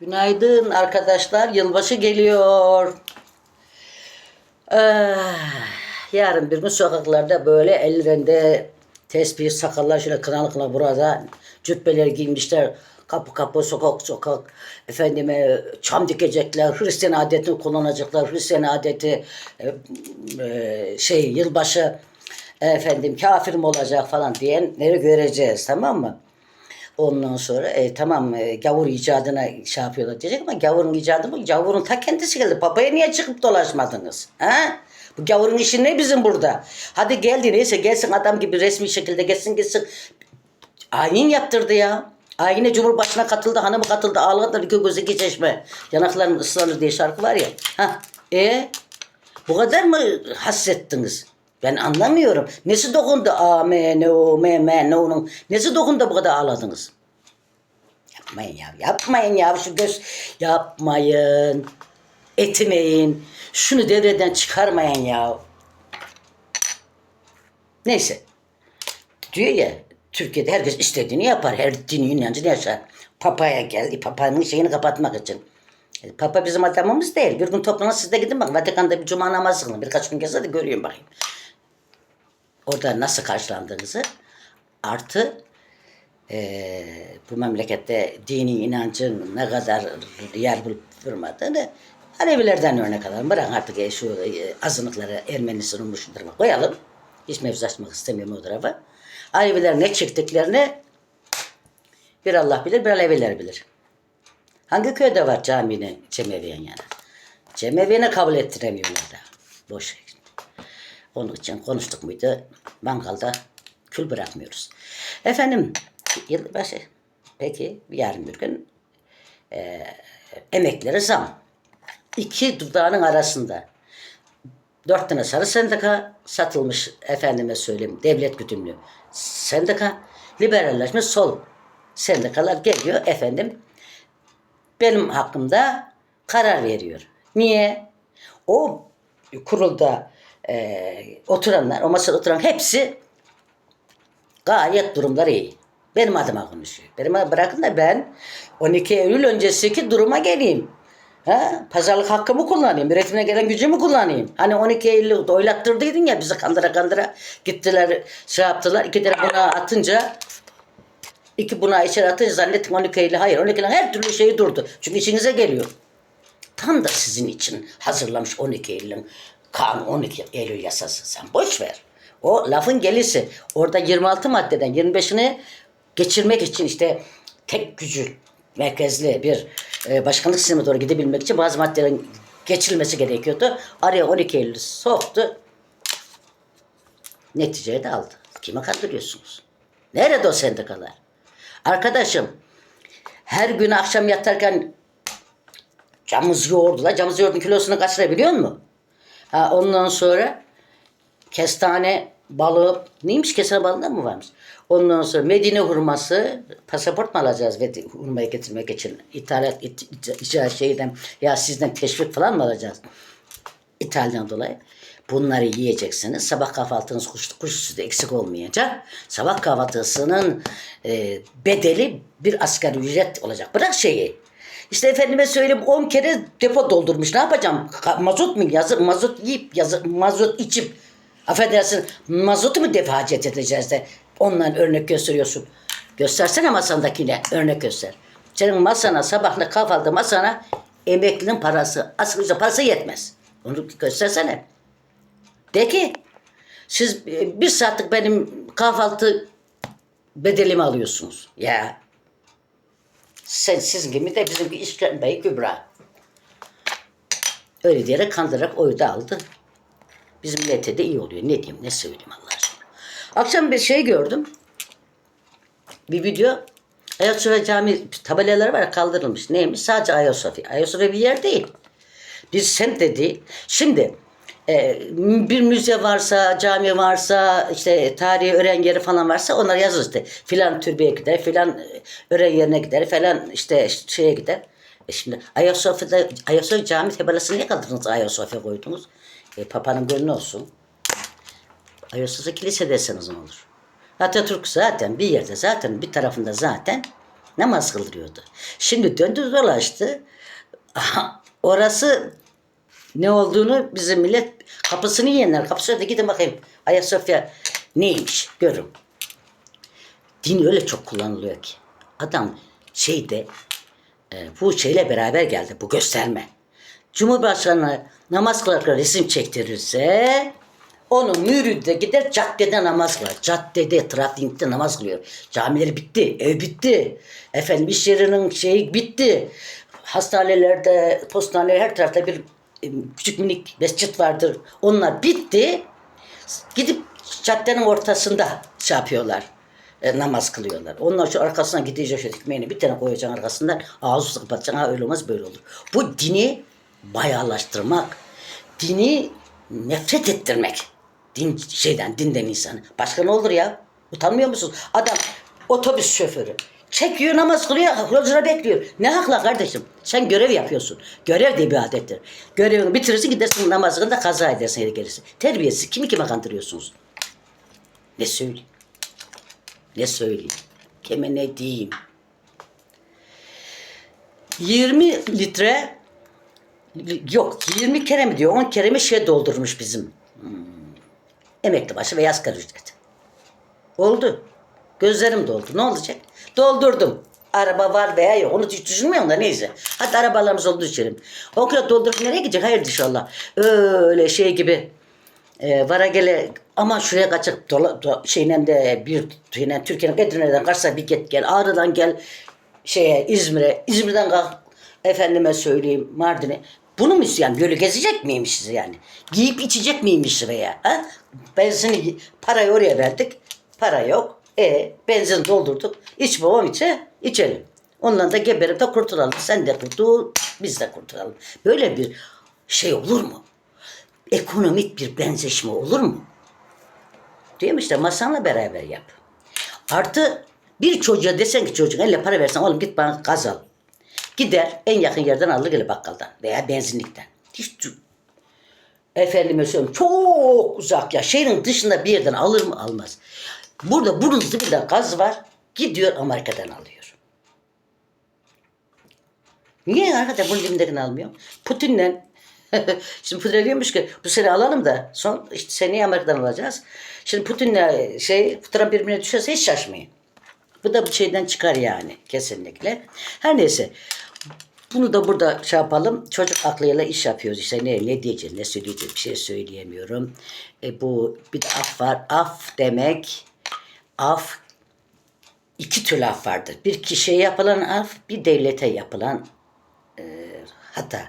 Günaydın arkadaşlar. Yılbaşı geliyor. Ah, yarın bir gün sokaklarda böyle ellerinde tesbih, sakallar şöyle kınalı kınalı burada cübbeler giymişler. Kapı kapı, sokak sokak. Efendime çam dikecekler. Hristiyan adetini kullanacaklar. Hristiyan adeti e, e, şey yılbaşı efendim kafir mi olacak falan diyenleri göreceğiz tamam mı? Ondan sonra e, tamam e, gavur icadına şey yapıyorlar diyecek ama gavurun icadı bu. Gavurun ta kendisi geldi. Papaya niye çıkıp dolaşmadınız? Ha? Bu gavurun işi ne bizim burada? Hadi geldi neyse gelsin adam gibi resmi şekilde gelsin gelsin. Ayin yaptırdı ya. Ayine Cumhurbaşkanı'na katıldı, hanımı katıldı, ağladı, iki gözü iki çeşme. Yanakların ıslanır diye şarkı var ya. Ha, e bu kadar mı hasrettiniz? Ben anlamıyorum. Nesi dokundu? A, M, N, O, M, M, N, O'nun. Nesi dokundu bu kadar ağladınız? Yapmayın ya. Yapmayın ya. Şu göz yapmayın. Etmeyin. Şunu devreden çıkarmayın ya. Neyse. Diyor ya Türkiye'de herkes istediğini yapar. Her dini inancını yaşar. Papaya geldi. Papanın şeyini kapatmak için. E, Papa bizim adamımız değil. Bir gün toplana siz de gidin bak. Vatikan'da bir cuma namazı kılın. Birkaç gün gezin de göreyim bakayım. Orada nasıl karşılandığınızı artı eee, bu memlekette dini inancın ne kadar yer bulup durmadığını Alevilerden örnek alalım. Bırak artık e, şu e, azınlıkları Ermenisi Rumuş'u koyalım. Hiç mevzu açmak istemiyorum o tarafa. Aleviler ne çektiklerini bir Allah bilir, bir Aleviler bilir. Hangi köyde var camini Cemeviyen yana? Cemeviyene kabul ettiremiyorlar da. Boş. Onun için konuştuk muydu? Mangalda kül bırakmıyoruz. Efendim, yılbaşı. Peki, yarın bir gün e, emeklere zam. İki dudağının arasında dört tane sarı sendika satılmış efendime söyleyeyim devlet güdümlü sendika liberalleşmiş sol sendikalar geliyor efendim benim hakkımda karar veriyor. Niye? O kurulda e, oturanlar, o masada oturan hepsi gayet durumları iyi. Benim adıma konuşuyor. Benim adıma bırakın da ben 12 Eylül öncesiki duruma geleyim. Ha? Pazarlık hakkımı kullanayım. Üretime gelen gücümü kullanayım. Hani 12 Eylül oylattırdıydın ya bizi kandıra kandıra gittiler şey yaptılar. İki tane buna atınca iki buna içeri atınca zannettim 12 Eylül. Hayır 12 Eylül her türlü şey durdu. Çünkü içinize geliyor. Tam da sizin için hazırlamış 12 Eylül'ün kanun 12 Eylül yasası. Sen boş ver. O lafın gelisi. Orada 26 maddeden 25'ini geçirmek için işte tek gücü merkezli bir e, başkanlık sistemine doğru gidebilmek için bazı maddelerin geçirilmesi gerekiyordu. Araya 12 Eylül'ü soktu. Neticeyi de aldı. Kime kandırıyorsunuz? Nerede o sendikalar? Arkadaşım her gün akşam yatarken camız yoğurdular. Camız yoğurdun kilosunu kaç lira biliyor musun? Ha, ondan sonra kestane balığı neymiş kestane balığında mı varmış? Ondan sonra Medine hurması pasaport mu alacağız ve hurmayı getirmek için ithalat it, şeyden ya sizden teşvik falan mı alacağız? İtalyan dolayı. Bunları yiyeceksiniz. Sabah kahvaltınız kuş, kuşsuz da eksik olmayacak. Sabah kahvaltısının e, bedeli bir asgari ücret olacak. Bırak şeyi. İşte efendime söyleyeyim 10 kere depo doldurmuş. Ne yapacağım? Mazot mu yazık? Mazot yiyip yazık, mazot içip affedersin mazotu mu defacet edeceğiz de ondan örnek gösteriyorsun. Göstersene masandakine örnek göster. Senin masana sabahla kahvaltı masana emeklinin parası, asgari ücret parası yetmez. Onu göstersene. De ki siz e, bir saatlik benim kahvaltı bedelimi alıyorsunuz. Ya sen sizin gibi de bizim bir işkembeyi Kübra. Öyle diyerek kandırarak oyu da aldı. Bizim millete de iyi oluyor. Ne diyeyim ne söyleyeyim Allah aşkına. Akşam bir şey gördüm. Bir video. Ayasofya Camii tabelaları var kaldırılmış. Neymiş? Sadece Ayasofya. Ayasofya bir yer değil. Bir semt de değil. Şimdi e, bir müze varsa, cami varsa, işte tarihi öğren yeri falan varsa onlar yazır işte. Filan türbeye gider, filan e, öğren yerine gider, filan işte şeye gider. E şimdi Ayasofya'da, Ayasofya cami tabelasını niye kaldırdınız Ayasofya koydunuz? E, Papa'nın gönlü olsun. Ayasofya kilise deseniz ne olur? Atatürk zaten bir yerde zaten bir tarafında zaten namaz kıldırıyordu. Şimdi döndü dolaştı. Orası ne olduğunu bizim millet kapısını yiyenler kapısına da gidin bakayım Ayasofya neymiş görün. Din öyle çok kullanılıyor ki. Adam şeyde e, bu şeyle beraber geldi bu gösterme. Cumhurbaşkanı namaz kılarken resim çektirirse onun müridi de gider caddede namaz kılar. Caddede, trafikte namaz kılıyor. Camileri bitti, ev bitti. Efendim iş yerinin şeyi bitti. Hastanelerde, postanelerde her tarafta bir küçük minik mescit vardır. Onlar bitti. Gidip caddenin ortasında şey yapıyorlar. e, namaz kılıyorlar. Onlar şu arkasına gidecek şu ekmeğini bir tane koyacaksın arkasından ağzı kapatacaksın. Ha öyle olmaz böyle olur. Bu dini bayağılaştırmak. Dini nefret ettirmek. Din şeyden, dinden insanı. Başka ne olur ya? Utanmıyor musun? Adam otobüs şoförü. Çekiyor namaz kılıyor, yolcular bekliyor. Ne hakla kardeşim? Sen görev yapıyorsun. Görev de bir adettir. Görevini bitirirsin gidersin namazını da kaza edersin yeri gelirsin. Terbiyesiz. Kimi kime kandırıyorsunuz? Ne söyleyeyim? Ne söyleyeyim? Kime ne diyeyim? 20 litre yok 20 kere mi diyor 10 kere mi şey doldurmuş bizim hmm, emekli başı ve asgari ücret. Oldu. Gözlerim doldu. Ne olacak? Doldurdum. Araba var veya yok. Onu hiç düşünmüyorum da neyse. Hadi arabalarımız oldu içelim. O kadar doldurup nereye gidecek? Hayır inşallah. Öyle şey gibi e, vara gele aman şuraya kaçıp dola, do, şeyle de bir şeyle Türkiye'nin Edirne'den kaçsa bir git gel Ağrı'dan gel şeye İzmir'e İzmir'den kalk efendime söyleyeyim Mardin'e bunu mu yani böyle gezecek miymişiz yani? Giyip içecek miymişiz veya? Ha? Benzini, parayı oraya verdik. Para yok. E benzin doldurduk. İç babam içe içelim. Ondan da geberip de kurtulalım. Sen de kurtul, biz de kurtulalım. Böyle bir şey olur mu? ekonomik bir benzeşme olur mu? Diyorum işte masanla beraber yap. Artı bir çocuğa desen ki çocuğun elle para versen oğlum git bana gaz al. Gider en yakın yerden alır gelir bakkaldan veya benzinlikten. Hiç Efendime söyleyeyim çok uzak ya şehrin dışında bir yerden alır mı almaz. Burada bunun dibinde gaz var gidiyor Amerika'dan alıyor. Niye arkadaş bunun dibindekini almıyor? Putin'le Şimdi Putin diyormuş ki bu sene alalım da son işte seneye Amerika'dan alacağız. Şimdi Putin'le şey Trump birbirine düşerse hiç şaşmayın. Bu da bu şeyden çıkar yani kesinlikle. Her neyse bunu da burada şey yapalım. Çocuk aklıyla iş yapıyoruz işte ne ne diyeceğim ne söyleyeceğim bir şey söyleyemiyorum. E, bu bir de af var. Af demek af iki türlü af vardır. Bir kişiye yapılan af, bir devlete yapılan Hatta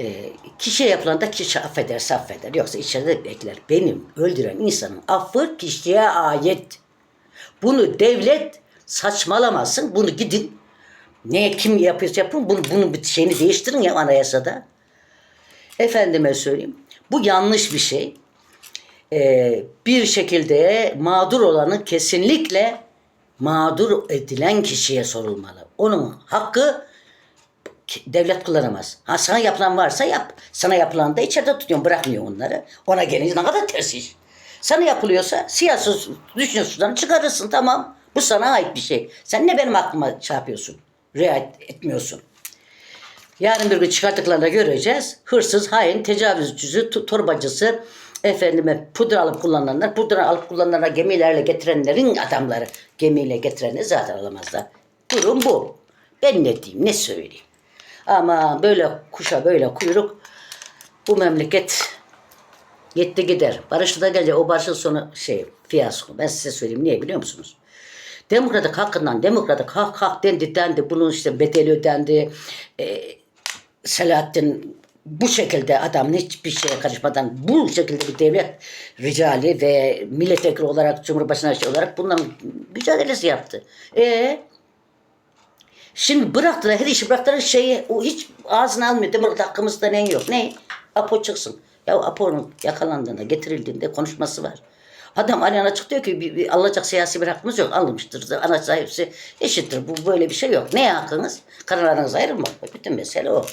e, kişiye yapılan da kişi affederse affeder. Yoksa içeride bekler. Benim öldüren insanın affı kişiye ait. Bunu devlet saçmalamasın. Bunu gidin ne kim yapıyorsa yapın. Bunu, bunun bir şeyini değiştirin ya anayasada. Efendime söyleyeyim. Bu yanlış bir şey. Ee, bir şekilde mağdur olanın kesinlikle mağdur edilen kişiye sorulmalı. Onun hakkı devlet kullanamaz. Ha sana yapılan varsa yap. Sana yapılan da içeride tutuyorsun bırakmıyor onları. Ona gelince ne kadar ters iş. Sana yapılıyorsa siyasi düşünüyorsun çıkarırsın tamam. Bu sana ait bir şey. Sen ne benim aklıma şey yapıyorsun? Riayet etmiyorsun. Yarın bir gün çıkarttıklarında göreceğiz. Hırsız, hain, tecavüzcüsü, torbacısı, efendime pudra alıp kullananlar, pudra alıp kullananlara gemilerle getirenlerin adamları gemiyle getirenleri zaten alamazlar. Durum bu. Ben ne diyeyim, ne söyleyeyim. Ama böyle kuşa böyle kuyruk bu memleket gitti gider. Barış'ta da gelecek. O barışın sonu şey fiyasko. Ben size söyleyeyim. Niye biliyor musunuz? Demokratik hakkından demokratik hak hak dendi dendi. Bunun işte bedeli ödendi. Ee, Selahattin bu şekilde adam hiçbir şeye karışmadan bu şekilde bir devlet ricali ve milletvekili olarak Cumhurbaşkanı şey olarak bunların mücadelesi yaptı. E Şimdi bıraktılar her işi bıraktılar şeyi o hiç ağzına almıyor. Demokrat hakkımızda ne yok. Ne? Apo çıksın. Ya Apo'nun yakalandığında getirildiğinde konuşması var. Adam alenen açık diyor ki bir, bir alacak siyasi bir hakkımız yok. Alınmıştır. Ana sahipsi eşittir. Bu böyle bir şey yok. Ne hakkınız? Kararlarınız ayrılmak. Bütün mesele o.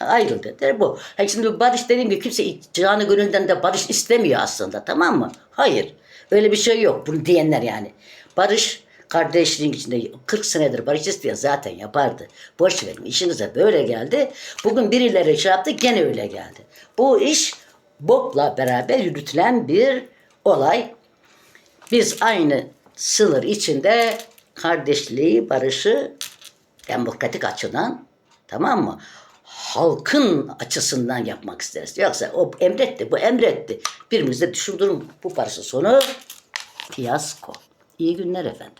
Ayrıldı. Der bu. Ha şimdi barış dediğim gibi kimse canı gönülden de barış istemiyor aslında. Tamam mı? Hayır. Öyle bir şey yok. Bunu diyenler yani. Barış kardeşliğin içinde 40 senedir barış isteyen zaten yapardı. Boş verin işinize böyle geldi. Bugün birileri şey yaptı gene öyle geldi. Bu iş BOP'la beraber yürütülen bir olay. Biz aynı sınır içinde kardeşliği, barışı demokratik açıdan tamam mı? Halkın açısından yapmak isteriz. Yoksa o emretti, bu emretti. Birimiz de düşündürüm bu barışın sonu fiyasko. İyi günler efendim.